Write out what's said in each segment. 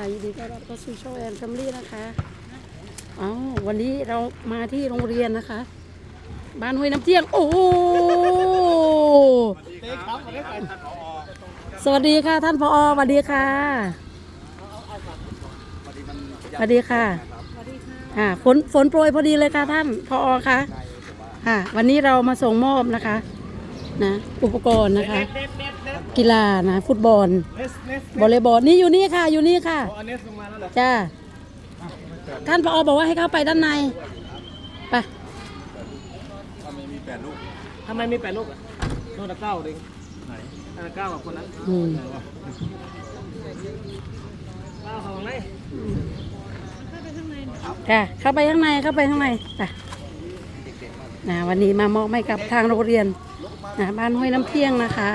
ค่ะยินดีต้อนรับเข้าสู่ช่องแอนแฟมิลี่นะคะอ๋อวันนี้เรามาที่โรงเรียนนะคะ บ้านห้วยน้ำเที่ยง โอ้โหสวัสดีค่ะท่านผอสวัสดีค่ะสวัสดีค่ะอ่าฝนฝนโปรยพอดีเลยค่ะท่านผอค่ะค่ะ วันนี้เรามาส่งมอบนะคะ นะ อุปกรณ์นะคะ กีฬานะ ฟุตบอลเนสเนสวอลเลย์บอลนี่อยู่นี่ค่ะ อยู่นี่ค่ะเอาเนสลงมาแล้วเหรอจ้าท่านผอบอกว่าให้เข้าไปด้านในไปทำไมมีแปดลูกทำไมมีแปดลูกอะโน่นละเก้าเองไหนอันละเก้ากับคนนั้นอืมเก้าของไหนจ้าเข้าไปข้างในเข้าไปข้างในไปนะวันนี้มามอบให้กับทางโรงเรียน นะบ้านห้วยน้ำเพียงนะคะ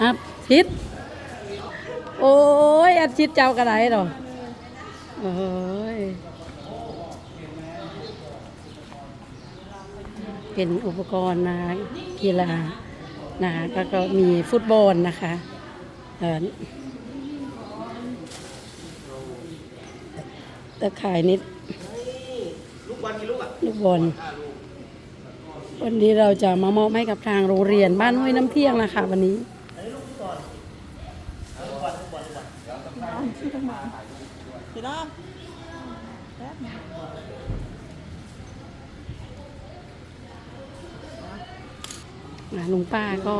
อะชิด โอ้ย อัดชิดเจ้ากระไรหรอโอ้ย เป็นอุปกรณ์นะกีฬานะแล้วก็มีฟุตบอลนะคะเออ ตะข่ายนิด ลูกบอลกี่ลูกอะลูกบอล วันนี้เราจะมามอบให้กับทางโรงเรียนบ้านห้วยน้ำเที่ยงนะคะวันนี้พี่น้องอะลุงป้าก็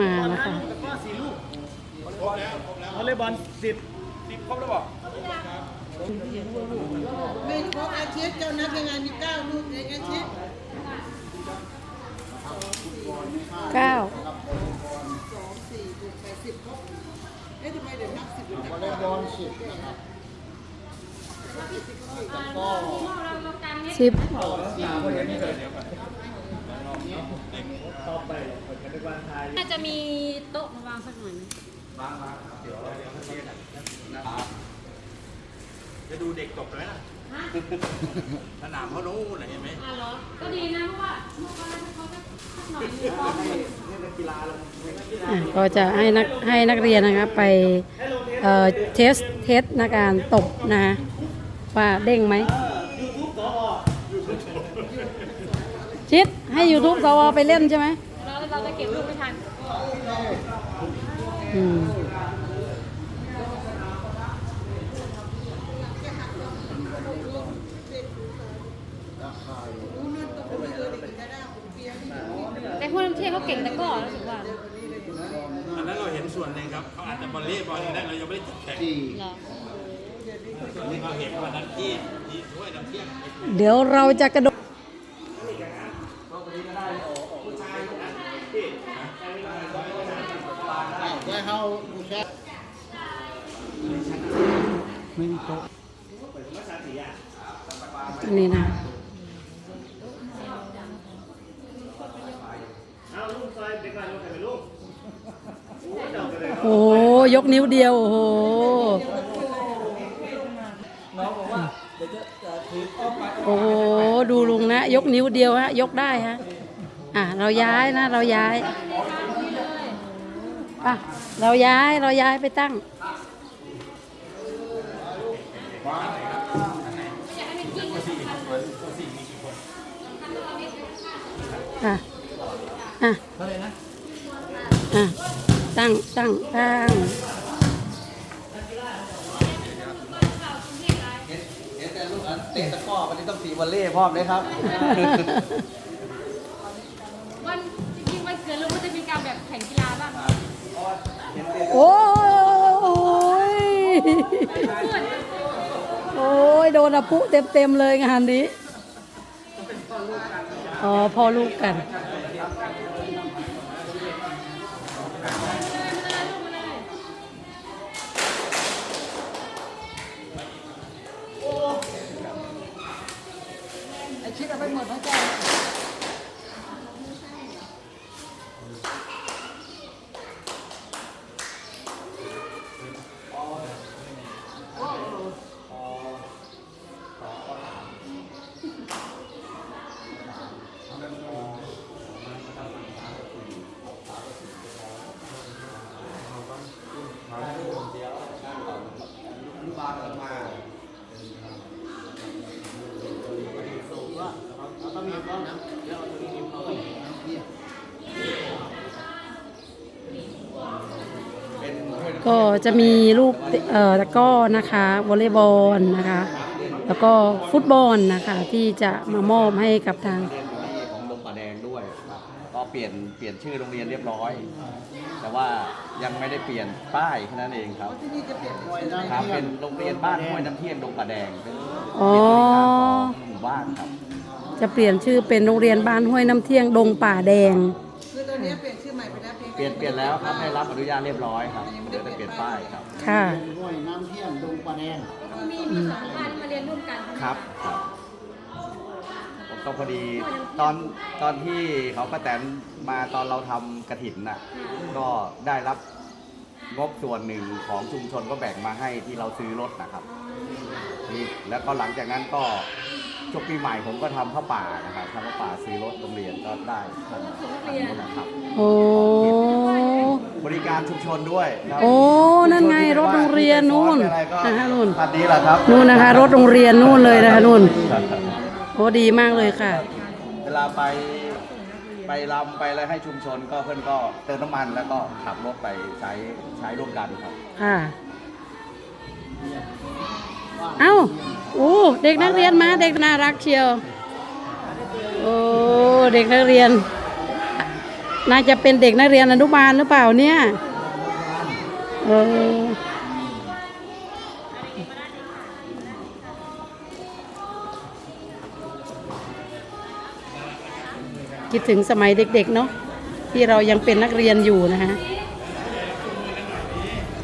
มานะคะแล้วก็สี่ลูกครบแล้วครบแล้ววอลเลย์บอลสิบสิบค รบแล้วบอกไม่ครบอาทิตย์เจ้านับยังไงมีเก้าลูกเองอาทิตย์เก้าสี่หกแปดสิบครบเอ๊ะทำไมเดี๋ยวนับสิบเป็นนับวอลเลย์บอลสิบนะครับก็สิบน่าจะมีโต๊ะมาวางสักหน่อยไหม จะดูเด็กจบไหมล่ะสนามเขาโน้นน่ะเห็นไหมอะเหรอ ก็ดีนะเพราะว่าเมื่อวานเขาสักสักหน่อยนึงพร้อมเลยอะก็จะให้นักให้นักเรียนนะคะไปเอ่อเทสเทสในการตบนะคะว่าเด้งไหมชิดให้ YouTube สวไปเล่นใช่ไหมเราเราจะเก็บลูกไม่ทัน อืมแต่พวกน้ำเที่ยวเขาเก่งแต่ก็รู้สึกว่าอันนั้นเราเห็นส่วนหนึ่งครับเขาอาจจะบอลเล่บอลอย่างนั้นเรายังไม่ได้จัดแข่งสี่เหรอนี่เราเห็นวันนั้นที่ที่ถ้วยน้ำเที่ยง เดี๋ยวเราจะกระโดด ได้ เข้าดูแค่ไม่มีโต๊ะอันนี้นะโอ้ยกนิ้วเดียว โอ้โหโอ้โหดูลุงนะ ยกนิ้วเดียวฮะ ยกได้ฮะ อะ เราย้ายนะ เราย้าย ป่ะ เราย้ายเราย้ายไปตั้งอะ อะเท่าไหร่นะอะ ตั้ง ตั้ง ตั้งเห็นแต่ลูกอันเตะตะกร้อวันนี้ต้องตีวอลเล่พร้อมเลยครับ วันจริงๆวันเกิดลูกก็จะมีการแบบแข่งกีฬาบ้าง โอ้ย โอ้ย โดนอะปุเต็มเต็มเลยงานนี้อ๋อพ่อลูกกันอาทิตย์เอาไปหมดพระเจ้าก็น้ำเดี๋ยวเอาตัวนี้นิ้วเข้าไปน้ำเบี้ย เป็นถ้วย ก็ จะมีลูกเอ่อตะกร้อนะคะวอลเลย์บอลนะคะ แล้วก็ฟุตบอลนะคะที่จะมามอบให้กับทางเรียนอยู่ที่ของดงป่าแดงด้วยครับก็เปลี่ยนเปลี่ยนชื่อโรงเรียนเรียบร้อย แต่ว่ายังไม่ได้เปลี่ยนป้ายแค่นั้นเองครับที่นี่จะเปลี่ยนห้วยน้ำครับเที่ยเป็งนโรงเรียนบ้านห้วยน้ำเที่ยงดงป่าแดงเป็นอ๋อหมู่บ้านครับ จะเปลี่ยนชื่อเป็นโรงเรียนบ้านห้วยน้ำเที่ยงดงป่าแดงคือตอนนี้เปลี่ยน เพียงเปลี่ยนเปลี่ยนแล้วครับให้รับอนุญาตเรียบร้อยครับเดี๋ยวจะเปลี่ยนป้ายครับค่ะ ห้วยน้ำเที่ยงดงปลาแดงมีมีสองวันมาเรียนร่วมกันใช่ไหมครับครับผมก็พอดีตอนตอนที่เขาป้าแตนมาตอนเราทำกระถินน่ะก็ได้รับงบส่วนหนึ่งของชุมชนก็แบ่งมาให้ที่เราซื้อรถนะครับนี่แล้วก็หลังจากนั้นก็ ช่วงปีใหม่ผมก็ทำผ้าป่านะครับทำผ้าป่าซื้อรถโรงเรียนก็ได้ทางทางนู้นนะครับ โอ้ บริการชุมชนด้วยครับโอ้นั่นไงรถโรงเรียนนู่นอะไรก็นะคะนู่น คันนี้แหละครับนู่นนะคะ รถโรงเรียนนู่นเลยนะคะนู่นโอ้ดีมากเลยค่ะ เวลาไปไปรำไปอะไรให้ชุมชนก็เพื่อนก็เติมน้ำมันแล้วก็ขับรถไปใช้ใช้ร่วมกันครับ ค่ะ เอ้าโอ้เด็กนักเรียนมาเด็กน่ารักเชียว โอ้เด็กนักเรียน น่าจะเป็นเด็กนักเรียนอนุบาลหรือเปล่าเนี่ยเออคิดถึงสมัยเด็กๆเนาะที่เรายังเป็นนักเรียนอยู่นะคะ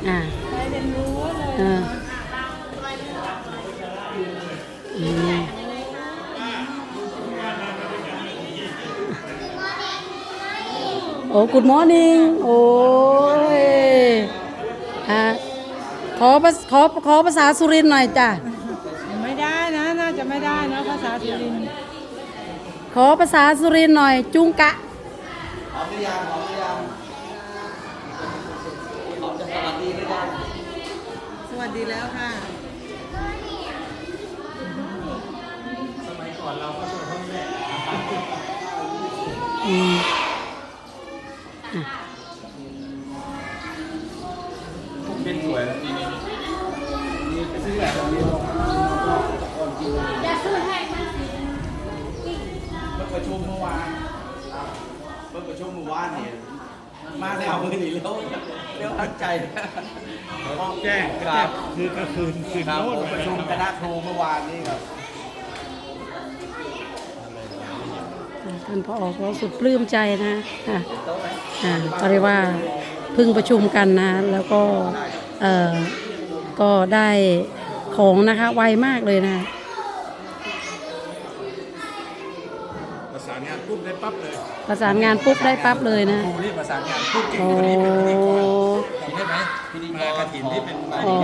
อ่าเอออืม โอ้ good morning โอ้ยอะขอภาขอขอภาษาสุรินทร์หน่อยจ้ะ ไม่ได้นะ น่าจะไม่ได้นะภาษาสุรินทร์ขอภาษาสุรินทร์หน่อย จุงกะพร้อมหรือยังพร้อมหรือยังพร้อมจะสวัสดีหรือยังสวัสดีแล้วค่ะอืม เป็นสวยนี่นี่ไปซื้อแบบนี้อย่าซื้อให้มันเมื่อประชุมเมื่อวานเมื่อประชุมเมื่อวานเนี่ยมาแล้วมือหนีเร็วเร็วตั้งใจแจ้งครับคือก็คืนคืนโน้นประชุมคณะครูเมื่อวานนี้ครับ ท่านพอก็สุดปลื้มใจนะค่ะอ่าก็เรียกว่าเพึ่งประชุมกันนะ แล้วก็เอ่อก็ได้ของนะคะไวมากเลยนะประสานงานปุ๊บได้ปั๊บเลยประสานงานปุ๊บได้ปั๊บเลยนะ ครูนี่ประสานงานปุ๊บเก่งโอ้คนนี้เป็นพิธีกรจำได้ไหมมากระถินที่เป็นอ๋อ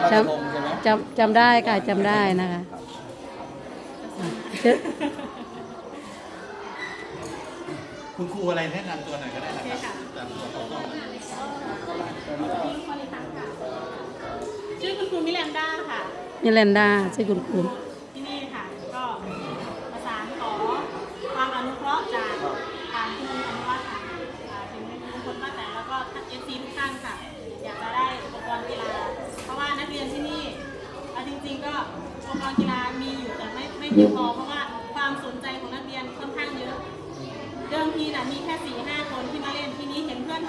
เราจจะลงใช่ไหมำจำจำได้ค่ะจำได้นะคะอะเชิญ คุณครูอะไรแนะนำตัวหน่อยก็ได้นะครับตามตัวเขาก็ชื่อคุณครูมิแลนด้าค่ะ มิเลนดาใช่คุณครูที่นี่ค่ะ ก็ประสานขอความอนุเคราะห์จากทางคุณอนุวัฒน์ค่ะอ่าถึงทุกคนป้าแต่แล้วก็ท่านเอฟซีทุกท่านค่ะ อยากจะได้อุปกรณ์กีฬา เพราะว่านักเรียนที่นี่เอาจริงๆก็อุปกรณ์กีฬามีอยู่แต่ไม่ไม่เพียงพอเพราะว่า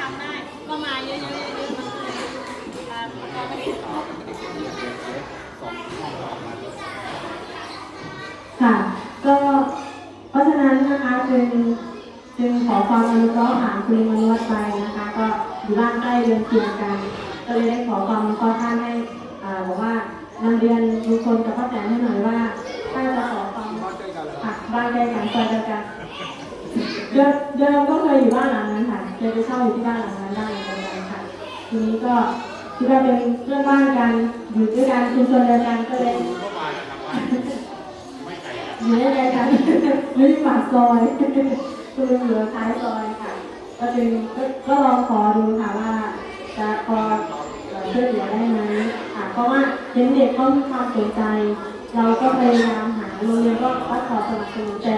ทำได้ ก็มาเยอะๆเยอะๆมันก็เลยอ่ากรณ์ไม่ได้ค่ะ ก็เพราะฉะนั้นนะคะจึงจึงขอความอนุเคราะห์ผ่านคุณมนุษย์ไปนะคะ ก็อยู่บ้านใกล้เรือนเคียงกัน ก็เลยได้ขอความอนุเคราะห์ท่านให้อ่าบอกว่านำเรียนลุงพลกับป้าแตนให้หน่อยว่าถ้าจะขอความค่ะบ้านใกล้กันซอยเดียวกัน เดิมเดิมก็เคยอยู่บ้านหลังนั้นค่ะเคยไปเช่าอยู่ที่บ้านหลังนั้นได้เหมือนกันค่ะ ทีนี้ก็คิดว่าเป็นเพื่อนบ้านกันอยู่ด้วยกันชุมชนเดียวกันก็เลยอยู่ได้ไงกันไม่ได้ปากซอยคือเหลือท้ายซอยค่ะ ก็จึงก็ลองขอดูค่ะว่า จะพอช่วยเหลือได้ไหมค่ะเพราะว่าเห็นเด็กเขามีความสนใจ เราก็พยายามหาโรงเรียนก็ก็ขอสนับสนุนแต่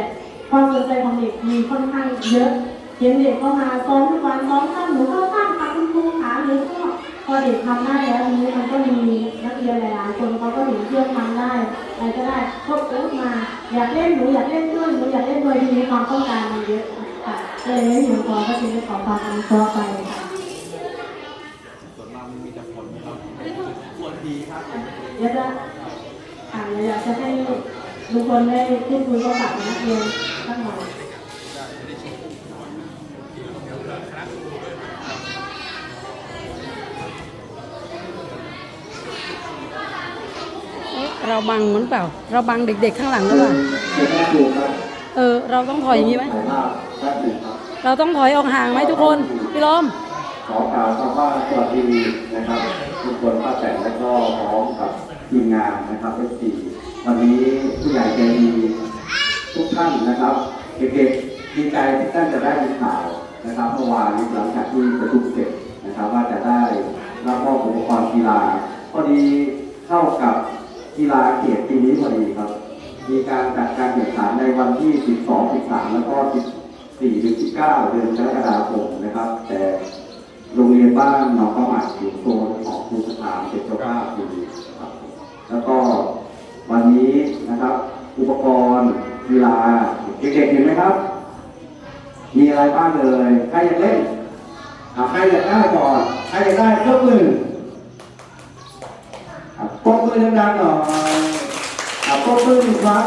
ความสนใจของเด็กมีค่อนข้างเยอะเห็นเด็กเข้ามาซ้อมทุกวันซ้อมข้ามหนูเข้าข้ามค่ะคุณครูขาหรือก็พอเด็กทำได้แล้วทีนี้มันก็มีนักเรียนหลายๆคนเขาก็เห็นเพื่อนทำได้อะไรก็ได้ก็เอิ้มาอยากเล่นหนูอยากเล่นด้วยหนูอยากเล่นด้วยทีนี้ความต้องการมันเยอะค่ะเลยไม่เพียงพอก็จึงได้ขอความอนุเคราะห์ไปค่ะส่วนมากมีแต่ผลครับผลดีครับเดี๋ยวจะอ่าเดี๋ยอยากจะให้ ทุกคนได้พูดคุยกับนักเรียนสักหน่อยเอ๊ะเราบังเหมือนเปล่า เราบังเด็กๆ ข้างหลังหรือเปล่าเออ เราต้องถอยอย่างนี้ไหม เราต้องถอยออกห่างไหมทุกคน พี่ล้อมขอกล่าวคำว่าสวัสดีนะครับทุกคนป้าแตนและก็พร้อมกับทีมงานนะครับเอสี วันนี้ผู้ใหญ่ใจดีทุกท่านนะครับ เด็กๆดีใจที่ท่านจะได้มีข่าวนะครับเมื่อวานนี้หลังจากที่ประชุมเสร็จนะครับว่าจะได้รับมอบอุปกรณ์กีฬาพอดีเข้ากับกีฬาเขตปีนี้พอดีครับ มีการจัดการแข่งขันในวันที่ 12 13 แล้วก็ 14ถึง19 เดือนกรกฎาคมนะครับ แต่โรงเรียนบ้านหนองประมาทอยู่โซนของครูสถานเป็นเจ้าภาพอยู่ครับ แล้วก็วันนี้นะครับ อุป กรณ์กีฬาเด็กๆเห็นไหมครับ มีอะไรบ้างเลยใครอยากเล่นใครอยากได้ก่อนใครอยากได้ยกมืออะปรบมือดังๆหน่อยอะปรบมือหนึ่งครั้ง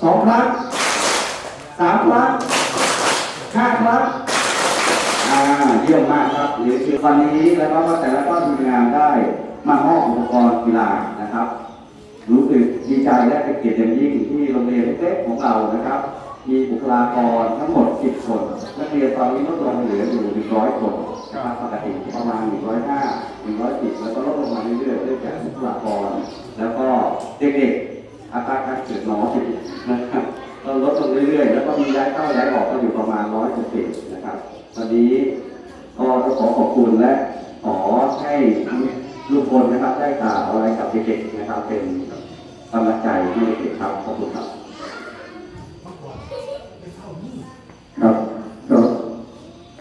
สองครั้งสามครั้งห้าครั้งอ่าเยี่ยมมากครับเดี๋ยวคือวันนี้แล้วก็แต่ละก็ทีมงานได้มามอบอุปกรณ์กีฬานะครับ รู้สึกดีใจและเป็นเกียรติอย่างยิ่งที่โรงเรียนเล็กของเรานะครับ มีบุคลากรทั้งหมด 10 คน นักเรียนตอนนี้ลดลงเหลืออยู่ 100 คนนะครับปกติประมาณ 105 110 แล้วก็ลดลงมาเรื่อยๆเนื่องจากบุคลากร แล้วก็เด็กๆอัตราการเกิดน้อยนะครับก็ลดลงเรื่อยๆ แล้วก็มีย้ายเข้าย้ายออกก็อยู่ประมาณ100นะครับวันนี้ก็ขอขอบคุณและขอให้ทุกคนนะครับได้กล่าวอะไรกับเด็กๆนะครับเป็น กำลังใจให้เด็กครับขอบคุณครับครับก็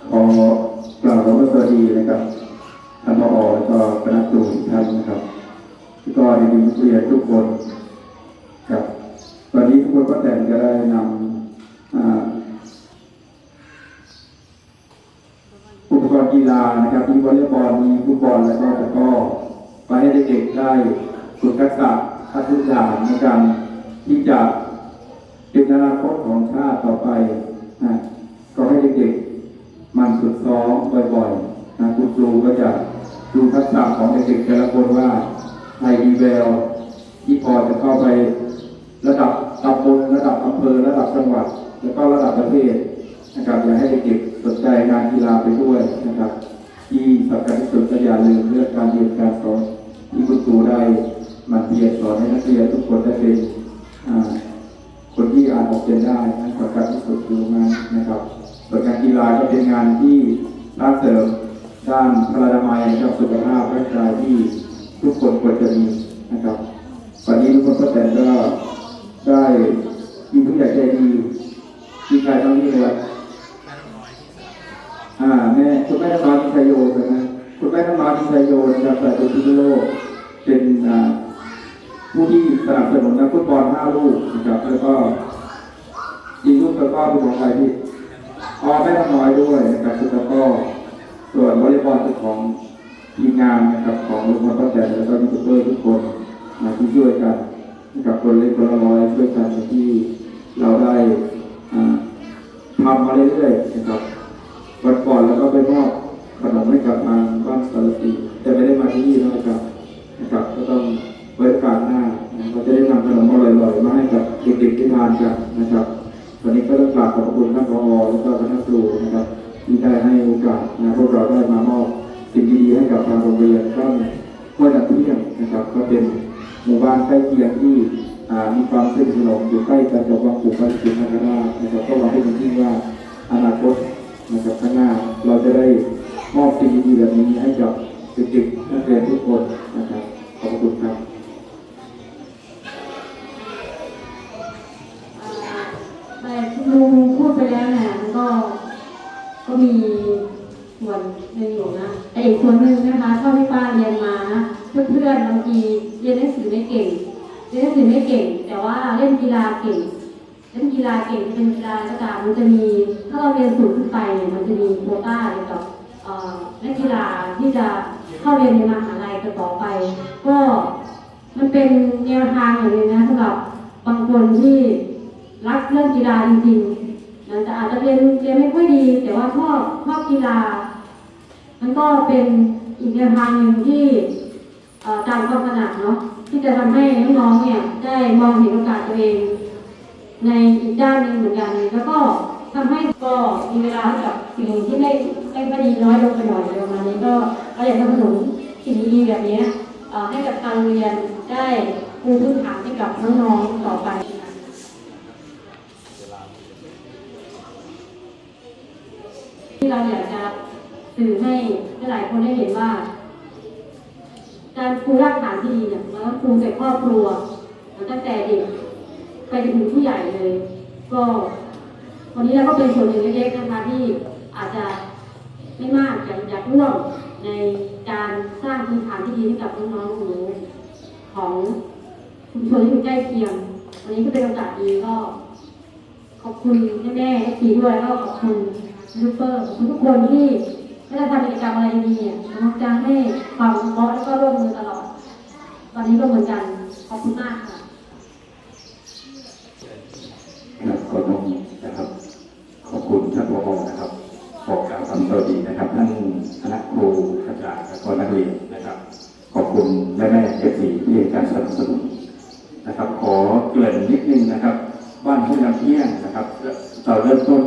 ขอกล่าวคำว่าสวัสดีนะครับท่านผอก็คณะครูท่านนะครับแล้วก็เด็กนักเรียนทุกคนครับวันนี้ทุกคนก็แต่งจะได้นำอุปกรณ์กีฬานะครับมีวอลเลย์บอลมีฟุตบอลแล้วก็ตะก้อไปให้เด็กๆได้ฝึกทักษะ ทักษะในการที่จะเป็นอนาคตของชาติต่อไปนะก็ให้เด็กๆมันฝึกซ้อมบ่อยๆนะคุณครูก็จะดูทักษะของเด็กๆแต่ละคนว่าใครมีแววที่พอจะเข้าไประดับตำบลระดับอำเภอระดับจังหวัด แล้วก็ระดับประเทศนะครับอยากให้เด็กๆสนใจงานกีฬาไปด้วยนะครับ ที่สำคัญที่สุดก็อย่าลืมเรื่องการเรียนการสอนที่คุณครูได้ียรสอนให้นักเรียนทุกคนได้เป็นคนที่อ่านออกเขียนได้นั่นสำคัญที่สุดคืองานนะครับส่วนงานกีฬาก็เป็นงานที่ร้างเสริมด้านพลานามัยนะครับสุขภาพร่างกายที่ทุกคนควรจะมีนะครับวันนี้ทุกคนก็แต่ก็ได้มีผู้ใหญ่ใจดีที่ใครต้องนี่เลยอ่าแม่คุณแม่น้องที่ชัยโยใช่ไหมคุณแม่น้องที่ชัยโยนะครับแต่ตัวที่โลกเป็นอ่า ผู้ที่สนับสนุนนักฟุตบอล5ลูกนะครับแล้วก็ยิงลูกตะกร้อเป็นของใครที่ออแม่ทำน้อยด้วยนะครับคือตะกร้อส่วนวอลเลย์บอลเป็นของทีมงานนะครับของลุงพลป้าแตนแล้วก็ยูทูบเบอร์ทุกคนนะที่ช่วยกันนะครับคนเล็กคนละร้อยช่วยกันที่เราได้ทำมาเรื่อยๆนะครับวันก่อนแล้วก็ไปมอบขนมให้กับทางบ้านสารสีแต่ไม่ได้มาที่นี่นะครับนะครับก็ต้อง ไว้โอกาสหน้าเราจะได้นำขนมอร่อยๆมาให้กับเด็กๆที่ทานกันนะครับวันนี้ก็ต้องกราบขอบคุณท่านผอและก็คณะครูนะครับที่ได้ให้โอกาสนะพวกเราได้มามอบสิ่งดีๆให้กับทางโรงเรียนบ้านห้วยน้ำเที่ยงนะครับ ก็เป็นหมู่บ้านใกล้เคียงที่มีความสนิทสนมอยู่ใกล้กันกับวังปู่พระศรีนคราชนะครับก็หวังเป็นอย่างยิ่ว่าอนาคตนะครับข้างหน้าเราจะได้มอบสิ่งดีๆแบบนี้ให้กับเด็กๆนักเรียนทุกคนนะครับขอบคุณครับ พื่อนๆบางทีเรียนหนังสือไม่เก่ง เรียนหนังสือไม่เก่ง แต่ว่าเล่นกีฬาเก่ง เล่นกีฬาเก่งเป็นกีฬาก็ตามมันจะมี ถ้าเราเรียนสูงขึ้นไปเนี่ยมันจะมีโควต้าเกี่ยวกับเอ่นักกีฬาที่จะเข้าเรียนในมหาลัยต่อไป ก็มันเป็นแนวทางอย่างนึงนะสำหรับบางคนที่รักเรื่องกีฬาจริงๆนะแต่อาจจะเรียนเรียนไม่ค่อยดี แต่ว่าชอบชอบกีฬา มันก็เป็นอีกแนวทางหนึ่งที่ เอ่อตามความถนัดเนาะที่จะทำให้น้องๆเนี่ยได้มองเห็นโอกาสตัวเอง ในอีกด้านหนึ่งเหมือนกันแล้วก็ทำให้ก็มีเวลาให้กับสิ่งที่ไม่ไม่ค่อดีน้อยลงไปหน่อยอะไรประมาณนี้ก็ก็อยากจะสนับสนุนสิ่งดีๆแบบนี้ให้กับทางโรงเรียนได้ปูพื้นฐานให้กับน้องๆต่อไปที่เราอยากจะสื่อให้หลายคนได้เห็นว่า การปูรากฐานที่ดีเนี่ยมันต้องปูแต่ครอบครัวตั้งแต่เด็กไปจนถึงผู้ใหญ่เลย ก็วันนี้เราก็เป็นส่วนหนึ่งเล็กๆนะคะที่อาจจะไม่มากอยากอยากร่วมในการสร้างพื้นฐานที่ดีให้กับน้องๆหนูของชุมชนที่อยู่ใกล้เคียง วันนี้ก็เป็นโอกาสดีก็ ขอบคุณแม่ๆเอฟซีด้วยแล้วก็ขอบคุณยูทูบเบอร์ขอบคุณทุกคนที่ ไม่ได้ทำกิจกรรมอะไรดีๆอะมักจะให้ความรู้แล้วก็ร่วมมือตลอดวันนี้ก็เหมือนกัน ขอบคุณมากค่ะครับก็ต้องนะครับ ขอบคุณท่านผอนะครับขอกล่าวคำสวัสดีนะครับ ท่านคณะครูอาจารและก็นักเรียนนะครับ ขอบคุณแม่แม่เอฟซีที่ให้การสนับสนุนนะครับ ขอเกริ่นนิดนึงนะครับ บ้านห้นำเที่ยงนะครับเราเริ่มต้น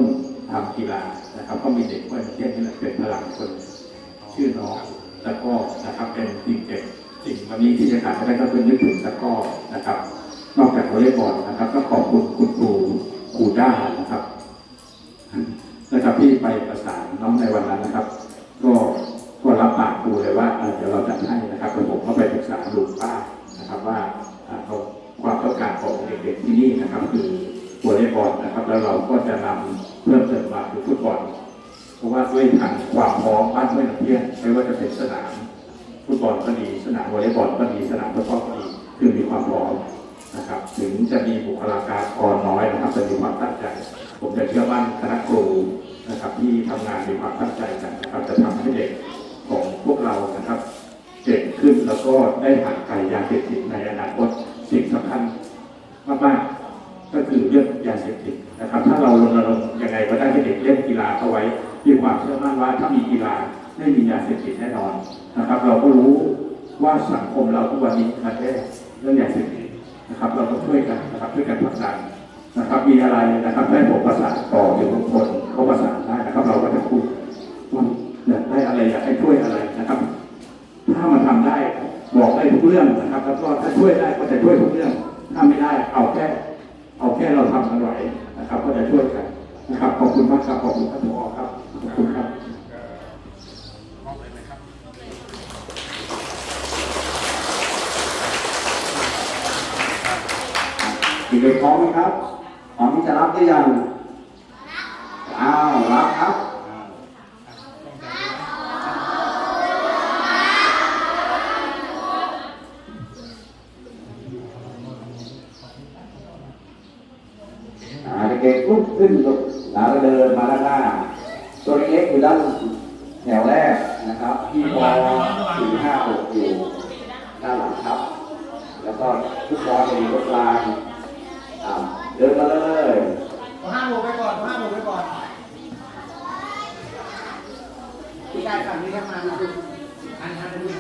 ทำกีฬานะครับก็มีเด็กห้วยน้ำเที่ยงนี่แหละเป็นพลังคนชื่อน้องตะก้อนะครับเป็นสิ่งเด็กสิ่งวันนี้ที่จะขาดไม่ได้ก็คือนึกถึงตะก้อนะครับ นอกจากวอลเลย์บอลนะครับ ก็ขอบคุณคุณครูครูด้านะครับนะครับที่ไปประสานน้องในวันนั้นนะครับ ก็ก็รับปากครูเลยว่าเดี๋ยวเราจะให้นะครับผมก็ไปปรึกษาลุงป้านะครับว่าอ่าเขาความต้องการของเด็กๆที่นี่นะครับคือ วอลเลย์บอลนะครับ แล้วเราก็จะนำเพิ่มเติมมาคือฟุตบอล เพราะว่าด้วยทางความพร้อมบ้านห้วยหนองเพี้ยนไม่ว่าจะเป็นสนามฟุตบอลก็ดีสนามวอลเลย์บอลก็ดีสนามฟุตบอลก็ดีคือมีความพร้อมนะครับ ถึงจะมีบุคลากรน้อยนะครับแต่มีความตั้งใจ ผมจะเชื่อมั่นคณะครูนะครับ ที่ทำงานมีความตั้งใจกันนะครับจะทำให้เด็กของพวกเรานะครับเก่งขึ้นแล้วก็ได้ห่างไกลยาเสพติดในอนาคตสิ่งสำคัญมากๆ ก็คือเรื่องยาเสพติดนะครับ ถ้าเรารณรงค์ยังไงก็ได้ให้เด็กเล่นกีฬาเข้าไว้มีความเชื่อมั่นว่าถ้ามีกีฬาไม่มียาเสพติดแน่นอนนะครับ เราก็รู้ว่าสังคมเราทุกวันนี้มันแย่เรื่องยาเสพติดนะครับ เราต้องช่วยกันนะครับช่วยกันผลักดันนะครับ มีอะไรนะครับให้ผมประสานต่อถึงทุกคนเขาประสานได้นะครับ เราก็จะคุยว่าอยากได้อะไรอยากให้ช่วยอะไรนะครับ ถ้ามันทำได้บอกได้ทุกเรื่องนะครับ แล้วก็ถ้าช่วยได้ก็จะช่วยทุกเรื่องถ้าไม่ได้เอาแค่ เอาแค่เราทำกันไหวนะครับ ก็จะช่วยกันนะครับ ขอบคุณมากครับขอบคุณท่านผอครับขอบคุณครับเด็กๆพร้อมไหมครับพร้อมที่จะรับหรือยังอ้าวรับครับ อ่าเด็กๆลุกขึ้นลุกแล้วก็เดินมาด้านหน้า ตัวเล็กๆอยู่ด้านแถวแรกนะครับที่ปสี่ห้าหกอยู่ด้านหลังครับ แล้วก็ทุกบอลจะอยู่ตรงกลางอ่าเดินมาเลยห้าโมงไปก่อนห้าโมงไปก่อนพี่กายฝั่งนี้ทำงานนะอันนั้นอันนี้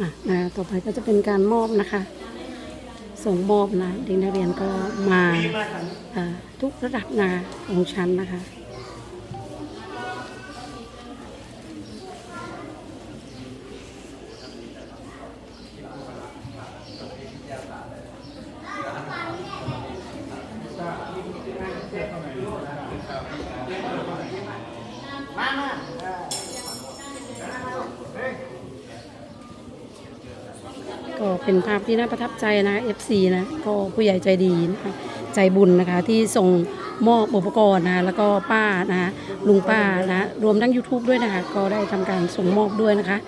อะนะต่อไปก็จะเป็นการมอบนะคะ ส่งมอบนะเด็กนักเรียนก็มาทุกระดับนาของชั้นนะคะ ก็ เป็นภาพที่น่าประทับใจนะ FC นะก็ผู้ใหญ่ใจดีนะคะใจบุญนะคะที่ส่งมอบอุปกรณ์นะคะแล้วก็ป้านะลุงป้านะรวมทั้ง YouTube ด้วยนะคะ ก็ได้ทำการส่งมอบด้วยนะคะ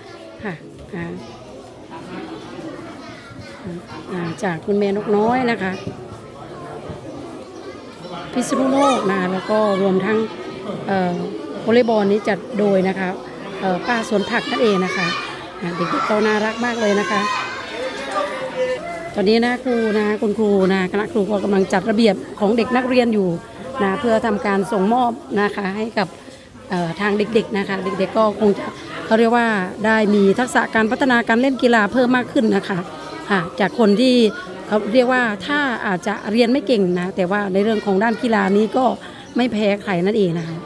ค่ะจากคุณเมย์นกน้อยนะคะพิษณุโลกนะคะแล้วก็รวมทั้งเอ่อวอลเลย์บอลนี้จัดโดยนะคะป้าสวนผักนั่นเองนะคะเด็กๆก็น่ารักมากเลยนะคะ อนนี้นะครูนะคุณครูนะคณะครูก็กำลังจัดระเบียบของเด็กนักเรียนอยู่นะเพื่อทำการส่งมอบนะคะให้กับทางเด็กๆนะคะ เด็กๆก็คงจะเขาเรียกว่าได้มีทักษะการพัฒนาการเล่นกีฬาเพิ่มมากขึ้นนะคะะจากคนที่เขาเรียกว่าถ้าอาจจะเรียนไม่เก่งนะแต่ว่าในเรื่องของด้านกีฬานี้ก็ไม่แพ้ใครนั่นเองนะคะ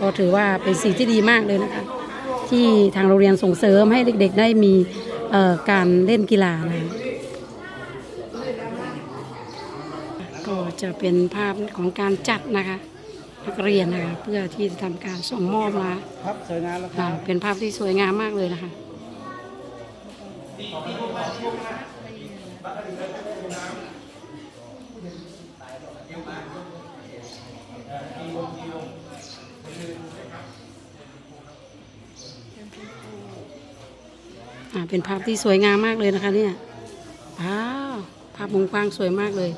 ก็ถือว่าเป็นสิ่งที่ดีมากเลยนะคะ ที่ทางโรงเรียนส่งเสริมให้เด็กๆ ได้มี การเล่นกีฬานะก็จะเป็นภาพของการจัดนะคะนักเรียนนะคะเพื่อที่จะทำการส่งมอบมาครับสวยงามแล้วคอ่ารับเป็นภาพที่สวยงามมากเลยนะคะ เป็นภาพที่สวยงามมากเลยนะคะเนี่ยว้าวภาพมุมกว้างสวยมากเลย